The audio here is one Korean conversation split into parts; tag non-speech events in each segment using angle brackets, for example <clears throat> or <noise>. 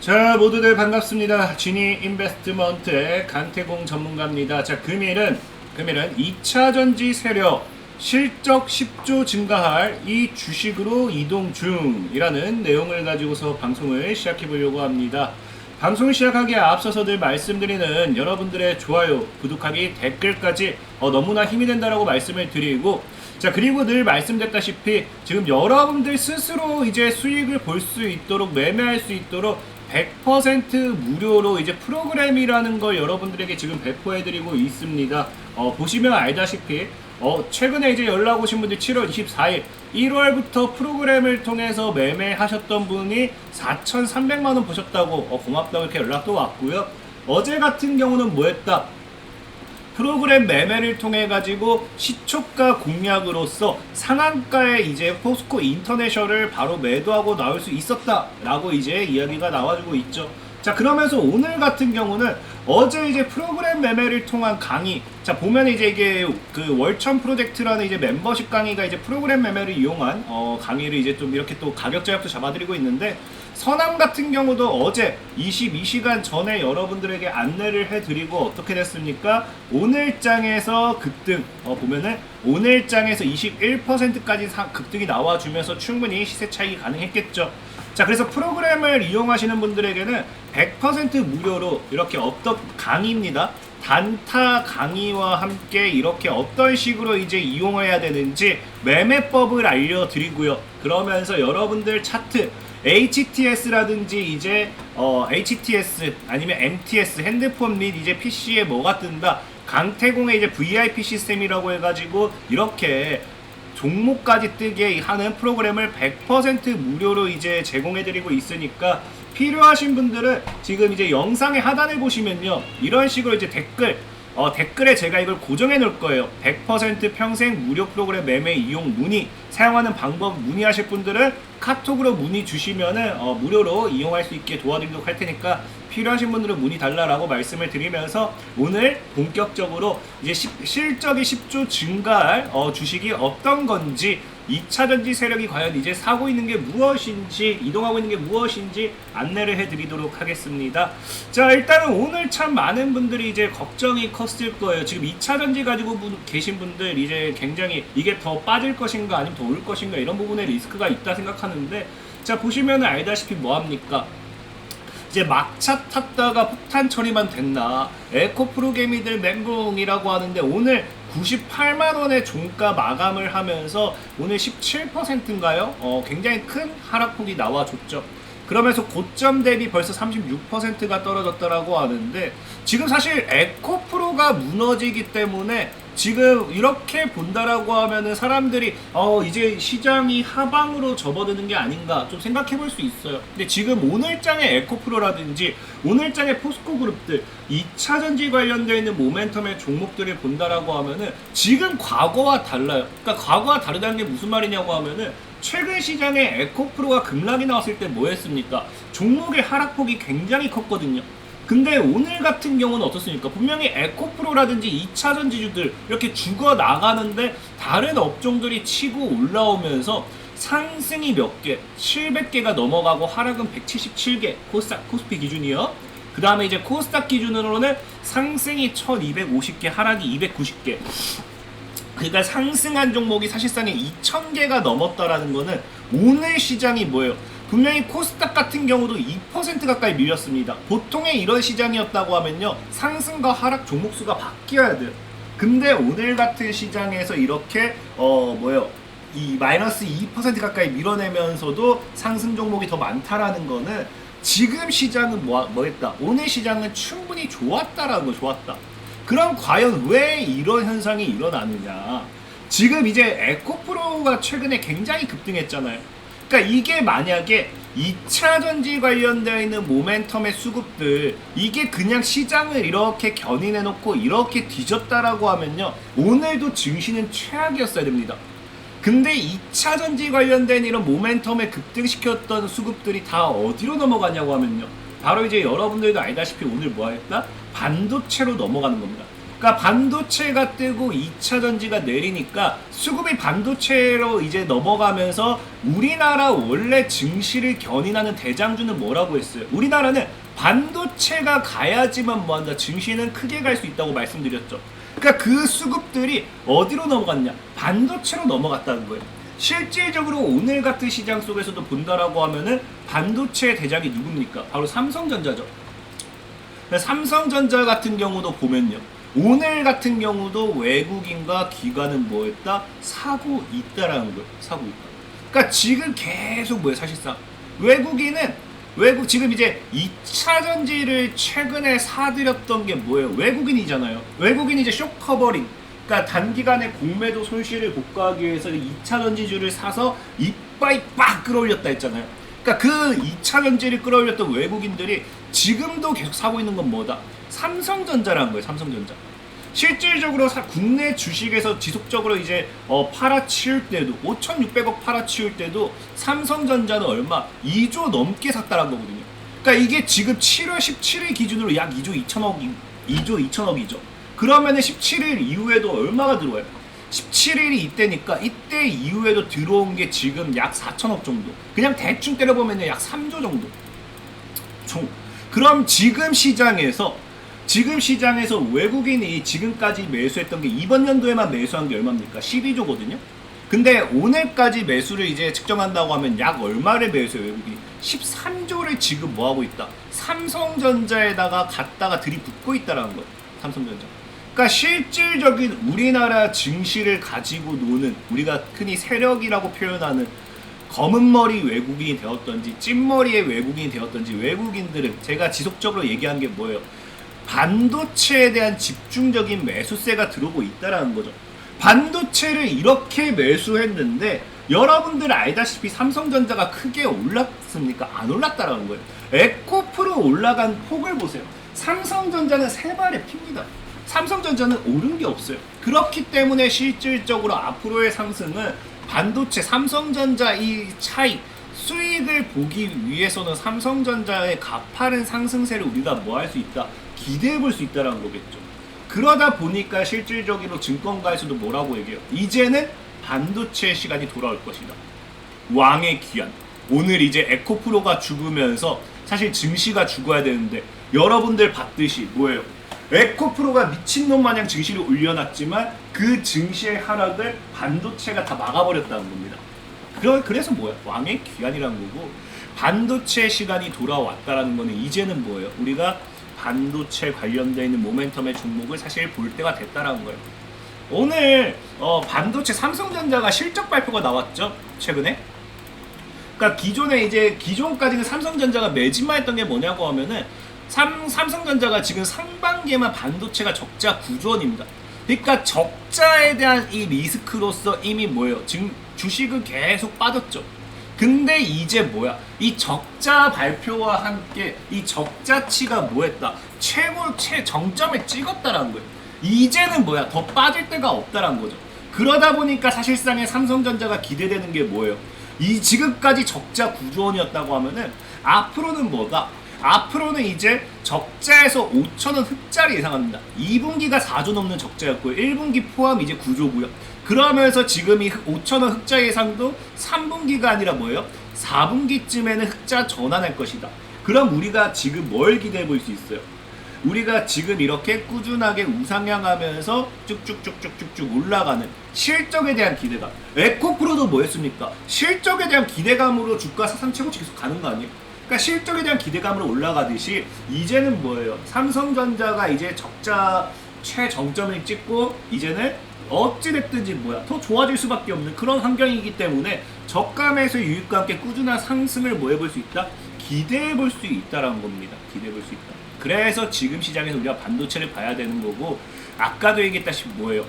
자 모두들 반갑습니다. 지니 인베스트먼트의 강태공 전문가입니다. 자 금일은 금일은 2차 전지 세력 실적 10조 증가할 이 주식으로 이동 중이라는 내용을 가지고서 방송을 시작해 보려고 합니다. 방송 시작하기에 앞서서 늘 말씀드리는 여러분들의 좋아요, 구독하기, 댓글까지 어, 너무나 힘이 된다라고 말씀을 드리고 자 그리고 늘 말씀드렸다시피 지금 여러분들 스스로 이제 수익을 볼 수 있도록 매매할 수 있도록 100% 무료로 이제 프로그램이라는 걸 여러분들에게 지금 배포해드리고 있습니다. 어, 보시면 알다시피 어, 최근에 이제 연락 오신 분들 7월 24일 1월부터 프로그램을 통해서 매매하셨던 분이 4,300만 원 보셨다고 어, 고맙다고 이렇게 연락도 왔고요. 어제 같은 경우는 뭐 했다? 프로그램 매매를 통해 가지고 시초가 공략으로서 상한가에 이제 포스코 인터내셔를 바로 매도하고 나올 수 있었다라고 이제 이야기가 나와주고 있죠. 자 그러면서 오늘 같은 경우는 어제 이제 프로그램 매매를 통한 강의 자 보면 이제 이게 그 월천 프로젝트라는 이제 멤버십 강의가 이제 프로그램 매매를 이용한 어 강의를 이제 좀 이렇게 또 가격 제약도 잡아드리고 있는데 서남 같은 경우도 어제 22시간 전에 여러분들에게 안내를 해드리고 어떻게 됐습니까? 오늘장에서 급등 어, 보면은 오늘장에서 21%까지 급등이 나와주면서 충분히 시세 차익이 가능했겠죠. 자 그래서 프로그램을 이용하시는 분들에게는 100% 무료로 이렇게 어떤 강의입니다. 단타 강의와 함께 이렇게 어떤 식으로 이제 이용해야 되는지 매매법을 알려드리고요. 그러면서 여러분들 차트 HTS라든지 이제 어, HTS 아니면 MTS 핸드폰 및 이제 PC에 뭐가 뜬다. 강태공의 이제 VIP 시스템이라고 해가지고 이렇게 종목까지 뜨게 하는 프로그램을 100% 무료로 이제 제공해드리고 있으니까 필요하신 분들은 지금 이제 영상의 하단을 보시면요. 이런 식으로 이제 댓글 어, 댓글에 제가 이걸 고정해 놓을 거예요. 100% 평생 무료 프로그램 매매 이용 문의 사용하는 방법 문의하실 분들은 카톡으로 문의 주시면은 어, 무료로 이용할 수 있게 도와드리도록 할 테니까 필요하신 분들은 문의 달라라고 말씀을 드리면서 오늘 본격적으로 이제 시, 실적이 10조 증가할 어, 주식이 어떤 건지 2차 전지 세력이 과연 이제 사고 있는 게 무엇인지 이동하고 있는 게 무엇인지 안내를 해드리도록 하겠습니다. 자 일단은 오늘 참 많은 분들이 이제 걱정이 컸을 거예요. 지금 2차 전지 가지고 분, 계신 분들 이제 굉장히 이게 더 빠질 것인가 아니면 더 올 것인가 이런 부분에 리스크가 있다 생각하는데 자 보시면 알다시피 뭐합니까? 이제 막차 탔다가 폭탄 처리만 됐나 에코 프로게미들 멘붕이라고 하는데 오늘 98만 원의 종가 마감을 하면서 오늘 17%인가요? 어, 굉장히 큰 하락폭이 나와줬죠. 그러면서 고점 대비 벌써 36%가 떨어졌다라고 하는데 지금 사실 에코프로가 무너지기 때문에 지금 이렇게 본다라고 하면은 사람들이 어 이제 시장이 하방으로 접어드는 게 아닌가 좀 생각해 볼 수 있어요. 근데 지금 오늘장의 에코프로라든지 오늘장의 포스코 그룹들 2차 전지 관련되어 있는 모멘텀의 종목들을 본다라고 하면은 지금 과거와 달라요. 그러니까 과거와 다르다는 게 무슨 말이냐고 하면은 최근 시장에 에코프로가 급락이 나왔을 때 뭐 했습니까? 종목의 하락폭이 굉장히 컸거든요. 근데 오늘 같은 경우는 어떻습니까? 분명히 에코프로라든지 2차 전지주들 이렇게 죽어 나가는데 다른 업종들이 치고 올라오면서 상승이 몇 개, 700개가 넘어가고 하락은 177개, 코스닥, 코스피 기준이요. 그 다음에 이제 코스닥 기준으로는 상승이 1250개, 하락이 290개. 그러니까 상승한 종목이 사실상에 2,000개가 넘었다라는 거는 오늘 시장이 뭐예요? 분명히 코스닥 같은 경우도 2% 가까이 밀렸습니다. 보통의 이런 시장이었다고 하면요. 상승과 하락 종목 수가 바뀌어야 돼요. 근데 오늘 같은 시장에서 이렇게 어 뭐요? 이 마이너스 2% 가까이 밀어내면서도 상승 종목이 더 많다라는 거는 지금 시장은 뭐, 뭐 했다? 오늘 시장은 충분히 좋았다라는 거 좋았다. 그럼 과연 왜 이런 현상이 일어나느냐? 지금 이제 에코프로가 최근에 굉장히 급등했잖아요. 그러니까 이게 만약에 2차 전지 관련되어 있는 모멘텀의 수급들 이게 그냥 시장을 이렇게 견인해 놓고 이렇게 뒤졌다라고 하면요 오늘도 증시는 최악이었어야 됩니다. 근데 2차 전지 관련된 이런 모멘텀에 급등시켰던 수급들이 다 어디로 넘어가냐고 하면요 바로 이제 여러분들도 알다시피 오늘 뭐 했다? 반도체로 넘어가는 겁니다. 그러니까 반도체가 뜨고 2차 전지가 내리니까 수급이 반도체로 이제 넘어가면서 우리나라 원래 증시를 견인하는 대장주는 뭐라고 했어요? 우리나라는 반도체가 가야지만 뭐한다 증시는 크게 갈 수 있다고 말씀드렸죠. 그러니까 그 수급들이 어디로 넘어갔냐? 반도체로 넘어갔다는 거예요. 실질적으로 오늘 같은 시장 속에서도 본다라고 하면은 반도체 대장이 누굽니까? 바로 삼성전자죠. 삼성전자 같은 경우도 보면요. 오늘 같은 경우도 외국인과 기관은 뭐했다? 사고 있다라는 거예요. 사고 있다. 그러니까 지금 계속 뭐예요, 사실상. 외국인은 외국 지금 이제 2차 전지를 최근에 사들였던 게 뭐예요? 외국인이잖아요. 외국인이 이제 쇼 커버링. 그러니까 단기간에 공매도 손실을 복구하기 위해서 2차 전지주를 사서 이빠이 빡 끌어올렸다 했잖아요. 그러니까 그 2차 전지를 끌어올렸던 외국인들이 지금도 계속 사고 있는 건 뭐다? 삼성전자라는 거예요. 삼성전자. 실질적으로 사- 국내 주식에서 지속적으로 이제 어, 팔아치울 때도 5,600억 팔아치울 때도 삼성전자는 얼마 2조 넘게 샀다는 거거든요. 그러니까 이게 지금 7월 17일 기준으로 약 2조 2천억 2조 2천억이죠. 그러면은 17일 이후에도 얼마가 들어와요? 17일이 이때니까 이때 이후에도 들어온 게 지금 약 4천억 정도. 그냥 대충 때려보면 약 3조 정도. 총. 그럼 지금 시장에서 지금 시장에서 외국인이 지금까지 매수했던 게 이번 연도에만 매수한 게 얼마입니까? 12조거든요. 근데 오늘까지 매수를 이제 측정한다고 하면 약 얼마를 매수해요, 외국인이? 13조를 지금 뭐 하고 있다? 삼성전자에다가 갖다가 들이붓고 있다라는 거예요. 삼성전자. 그러니까 실질적인 우리나라 증시를 가지고 노는 우리가 흔히 세력이라고 표현하는 검은 머리 외국인이 되었던지 찐머리의 외국인이 되었던지 외국인들은 제가 지속적으로 얘기한 게 뭐예요? 반도체에 대한 집중적인 매수세가 들어오고 있다라는 거죠. 반도체를 이렇게 매수했는데 여러분들 알다시피 삼성전자가 크게 올랐습니까? 안 올랐다라는 거예요. 에코프로 올라간 폭을 보세요. 삼성전자는 세 발에 핍니다. 삼성전자는 오른 게 없어요. 그렇기 때문에 실질적으로 앞으로의 상승은 반도체 삼성전자 이 차이 수익을 보기 위해서는 삼성전자의 가파른 상승세를 우리가 뭐 할 수 있다 기대해 볼 수 있다라는 거겠죠. 그러다 보니까 실질적으로 증권가에서도 뭐라고 얘기해요? 이제는 반도체 시간이 돌아올 것이다. 왕의 귀환. 오늘 이제 에코프로가 죽으면서 사실 증시가 죽어야 되는데 여러분들 봤듯이 뭐예요? 에코프로가 미친놈 마냥 증시를 올려놨지만 그 증시의 하락을 반도체가 다 막아버렸다는 겁니다. 그래서 뭐야? 왕의 귀환이라는 거고 반도체 시간이 돌아왔다라는 거는 이제는 뭐예요? 우리가 반도체 관련되어 있는 모멘텀의 종목을 사실 볼 때가 됐다라는 거예요. 오늘 어, 반도체 삼성전자가 실적 발표가 나왔죠? 최근에? 그러니까 기존에 이제 기존까지는 삼성전자가 매진만 했던 게 뭐냐고 하면은 삼, 삼성전자가 지금 상반기에만 반도체가 적자 9조 원입니다. 그러니까 적자에 대한 이 리스크로서 이미 뭐예요? 지금 주식은 계속 빠졌죠. 근데 이제 뭐야? 이 적자 발표와 함께 이 적자치가 뭐했다? 최고 최 정점에 찍었다라는 거예요. 이제는 뭐야? 더 빠질 데가 없다라는 거죠. 그러다 보니까 사실상의 삼성전자가 기대되는 게 뭐예요? 이 지금까지 적자 9조 원이었다고 하면은 앞으로는 뭐다? 앞으로는 이제 적자에서 5천 원 흑자를 예상합니다. 2분기가 4조 넘는 적자였고요. 1분기 포함 이제 9조고요. 그러면서 지금 이 5천 원 흑자 예상도 3분기가 아니라 뭐예요? 4분기쯤에는 흑자 전환할 것이다. 그럼 우리가 지금 뭘 기대해 볼 수 있어요? 우리가 지금 이렇게 꾸준하게 우상향하면서 쭉쭉쭉쭉쭉쭉 올라가는 실적에 대한 기대감. 에코프로도 뭐였습니까? 실적에 대한 기대감으로 주가 사상 최고치 계속 가는 거 아니에요? 그러니까 실적에 대한 기대감으로 올라가듯이 이제는 뭐예요? 삼성전자가 이제 적자 최정점을 찍고 이제는 어찌됐든지 뭐야 더 좋아질 수밖에 없는 그런 환경이기 때문에 매수 유입과 함께 꾸준한 상승을 뭐 해볼 수 있다? 기대해 볼 수 있다라는 겁니다. 기대해 볼 수 있다. 그래서 지금 시장에서 우리가 반도체를 봐야 되는 거고 아까도 얘기했다시피 뭐예요?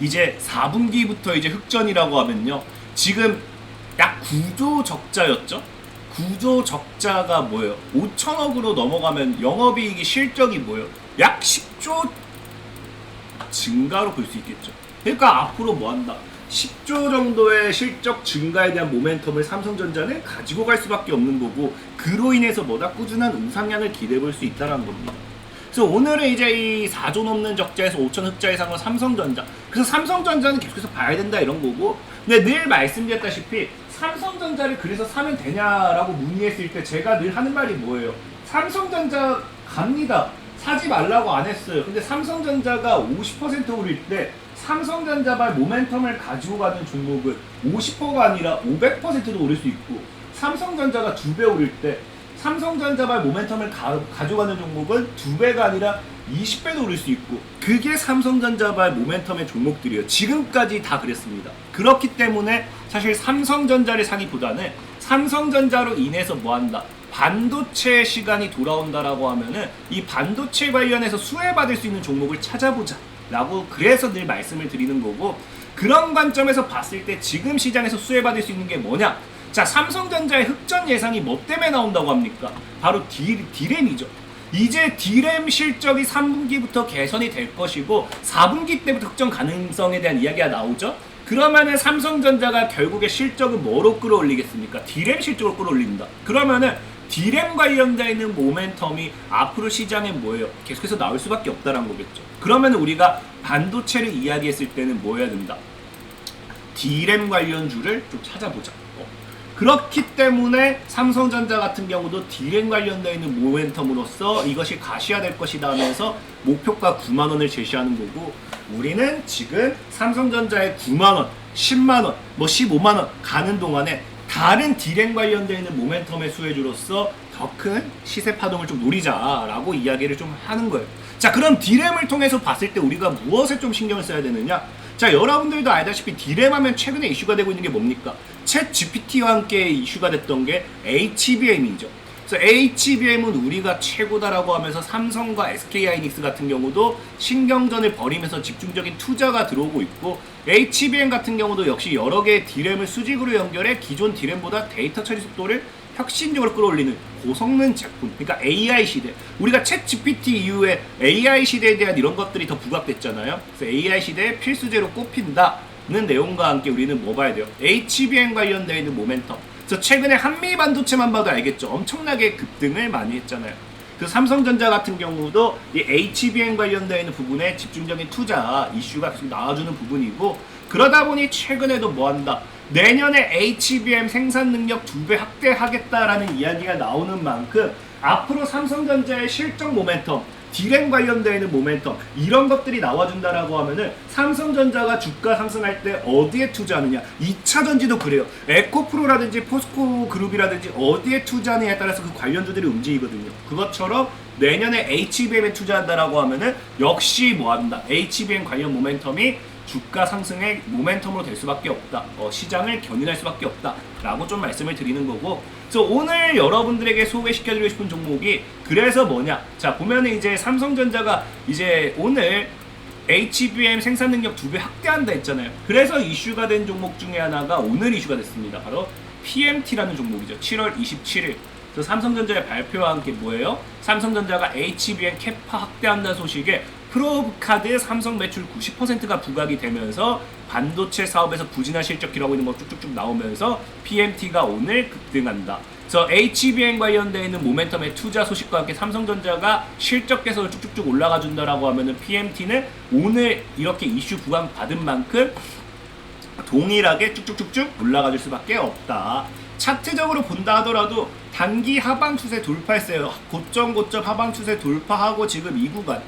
이제 4분기부터 이제 흑전이라고 하면요. 지금 약 9조 적자였죠? 9조 적자가 뭐예요? 5천억으로 넘어가면 영업이익이 실적이 뭐예요? 약 10조 증가로 볼 수 있겠죠. 그러니까 앞으로 뭐 한다? 10조 정도의 실적 증가에 대한 모멘텀을 삼성전자는 가지고 갈 수밖에 없는 거고 그로 인해서 뭐다 꾸준한 우상향을 기대해 볼 수 있다는 겁니다. 그래서 오늘은 이제 이 4조 넘는 적자에서 5천 흑자 이상은 삼성전자. 그래서 삼성전자는 계속해서 봐야 된다 이런 거고. 근데 늘 말씀드렸다시피 삼성전자를 그래서 사면 되냐라고 문의했을 때 제가 늘 하는 말이 뭐예요? 삼성전자 갑니다. 사지 말라고 안 했어요. 근데 삼성전자가 50% 오를 때 삼성전자발 모멘텀을 가지고 가는 종목은 50%가 아니라 500%도 오를 수 있고 삼성전자가 두 배 오를 때 삼성전자발 모멘텀을 가, 가져가는 종목은 두 배가 아니라 20배도 오를 수 있고 그게 삼성전자발 모멘텀의 종목들이에요. 지금까지 다 그랬습니다. 그렇기 때문에 사실 삼성전자를 사기보다는 삼성전자로 인해서 뭐 한다? 반도체 시간이 돌아온다라고 하면은 이 반도체 관련해서 수혜받을 수 있는 종목을 찾아보자. 라고 그래서 늘 말씀을 드리는 거고 그런 관점에서 봤을 때 지금 시장에서 수혜받을 수 있는 게 뭐냐? 자, 삼성전자의 흑전 예상이 뭐 때문에 나온다고 합니까? 바로 디, 디램이죠. 이제 디램 실적이 3분기부터 개선이 될 것이고 4분기 때부터 흑전 가능성에 대한 이야기가 나오죠. 그러면은 삼성전자가 결국에 실적을 뭐로 끌어올리겠습니까? 디램 실적으로 끌어올린다. 그러면은 디램 관련되어 있는 모멘텀이 앞으로 시장에 뭐예요? 계속해서 나올 수밖에 없다는 거겠죠. 그러면 우리가 반도체를 이야기했을 때는 뭐 해야 된다? 디램 관련주를 좀 찾아보자. 어. 그렇기 때문에 삼성전자 같은 경우도 디램 관련되어 있는 모멘텀으로서 이것이 가시화 될 것이다 하면서 목표가 9만 원을 제시하는 거고 우리는 지금 삼성전자의 9만 원, 10만 원, 뭐 15만 원 가는 동안에 다른 디램 관련되어 있는 모멘텀의 수혜주로서 더 큰 시세 파동을 좀 노리자라고 이야기를 좀 하는 거예요. 자, 그럼 디램을 통해서 봤을 때 우리가 무엇에 좀 신경을 써야 되느냐? 자, 여러분들도 알다시피 디램 하면 최근에 이슈가 되고 있는 게 뭡니까? 챗 GPT와 함께 이슈가 됐던 게 HBM이죠. 그래서 HBM은 우리가 최고다라고 하면서 삼성과 SK하이닉스 같은 경우도 신경전을 벌이면서 집중적인 투자가 들어오고 있고 HBM 같은 경우도 역시 여러 개의 디램을 수직으로 연결해 기존 디램보다 데이터 처리 속도를 혁신적으로 끌어올리는 고성능 제품 그러니까 AI 시대. 우리가 챗 GPT 이후에 AI 시대에 대한 이런 것들이 더 부각됐잖아요. 그래서 AI 시대의 필수제로 꼽힌다는 내용과 함께 우리는 뭐 봐야 돼요. HBM 관련되어 있는 모멘텀. 그래서 최근에 한미 반도체만 봐도 알겠죠? 엄청나게 급등을 많이 했잖아요. 그 삼성전자 같은 경우도 이 HBM 관련되어 있는 부분에 집중적인 투자 이슈가 계속 나와주는 부분이고 그러다 보니 최근에도 뭐 한다 내년에 HBM 생산 능력 두배 확대하겠다라는 이야기가 나오는 만큼 앞으로 삼성전자의 실적 모멘텀, 디램 관련되어 있는 모멘텀 이런 것들이 나와준다라고 하면은 삼성전자가 주가 상승할 때 어디에 투자하느냐. 2차 전지도 그래요. 에코프로라든지 포스코 그룹이라든지 어디에 투자하느냐에 따라서 그 관련주들이 움직이거든요. 그것처럼 내년에 HBM에 투자한다라고 하면은 역시 뭐한다. HBM 관련 모멘텀이 주가 상승의 모멘텀으로 될 수밖에 없다. 어, 시장을 견인할 수밖에 없다라고 좀 말씀을 드리는 거고. 그래서 오늘 여러분들에게 소개시켜드리고 싶은 종목이 그래서 뭐냐? 자 보면은 이제 삼성전자가 이제 오늘 HBM 생산 능력 두 배 확대한다 했잖아요. 그래서 이슈가 된 종목 중에 하나가 오늘 이슈가 됐습니다. 바로 PMT라는 종목이죠. 7월 27일. 그래서 삼성전자의 발표와 함께 뭐예요? 삼성전자가 HBM 캐파 확대한다는 소식에 프로브카드 삼성 매출 90%가 부각이 되면서 반도체 사업에서 부진한 실적 기록하고 있는 거 쭉쭉쭉 나오면서 PMT가 오늘 급등한다. 그래서 HBM 관련되어 있는 모멘텀의 투자 소식과 함께 삼성전자가 실적 개선을 쭉쭉쭉 올라가 준다라고 하면은 PMT는 오늘 이렇게 이슈 부각 받은 만큼 동일하게 쭉쭉쭉쭉 올라가 줄 수밖에 없다. 차트적으로 본다 하더라도 단기 하방 추세 돌파했어요. 고점 고점 하방 추세 돌파하고 지금 이 구간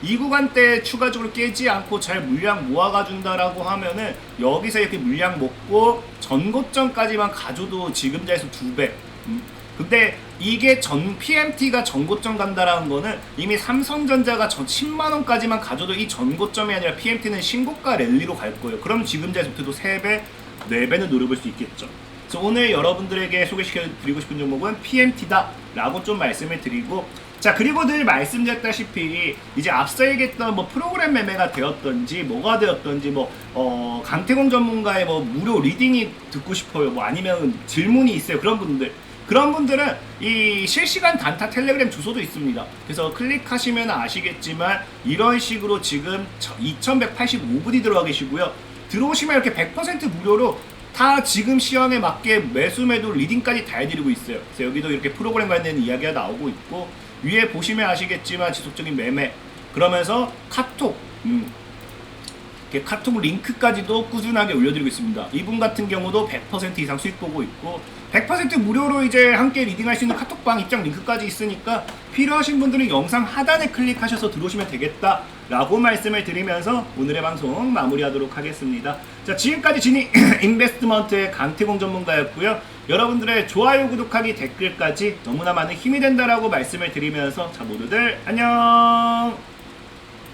이 구간 때 추가적으로 깨지 않고 잘 물량 모아가 준다라고 하면은 여기서 이렇게 물량 먹고 전고점까지만 가져도 지금 자에서 두 배. 음. 근데 이게 전 PMT가 전고점 간다라는 거는 이미 삼성전자가 전 10만 원까지만 가져도 이 전고점이 아니라 PMT는 신고가 랠리로 갈 거예요. 그럼 지금 자에서부터도 3배, 4배는 노려볼 수 있겠죠. 그래서 오늘 여러분들에게 소개시켜 드리고 싶은 종목은 PMT다 라고 좀 말씀을 드리고 자 그리고 늘 말씀드렸다시피 이제 앞서 얘기했던 뭐 프로그램 매매가 되었던지 뭐가 되었던지 뭐 어, 강태공 전문가의 뭐 무료 리딩이 듣고 싶어요 뭐 아니면 질문이 있어요 그런 분들 그런 분들은 이 실시간 단타 텔레그램 주소도 있습니다. 그래서 클릭하시면 아시겠지만 이런 식으로 지금 2185분이 들어가 계시고요. 들어오시면 이렇게 100% 무료로 다 지금 시황에 맞게 매수 매도 리딩까지 다 해드리고 있어요. 그래서 여기도 이렇게 프로그램 관련된 이야기가 나오고 있고 위에 보시면 아시겠지만 지속적인 매매 그러면서 카톡 음, 이렇게 카톡 링크까지도 꾸준하게 올려드리고 있습니다. 이분 같은 경우도 100% 이상 수익 보고 있고 100% 무료로 이제 함께 리딩할 수 있는 카톡방 입장 링크까지 있으니까 필요하신 분들은 영상 하단에 클릭하셔서 들어오시면 되겠다 라고 말씀을 드리면서 오늘의 방송 마무리하도록 하겠습니다. 자 지금까지 진이 <clears throat> 인베스트먼트의 강태공 전문가였고요. 여러분들의 좋아요, 구독하기, 댓글까지 너무나 많은 힘이 된다라고 말씀을 드리면서 자 모두들 안녕.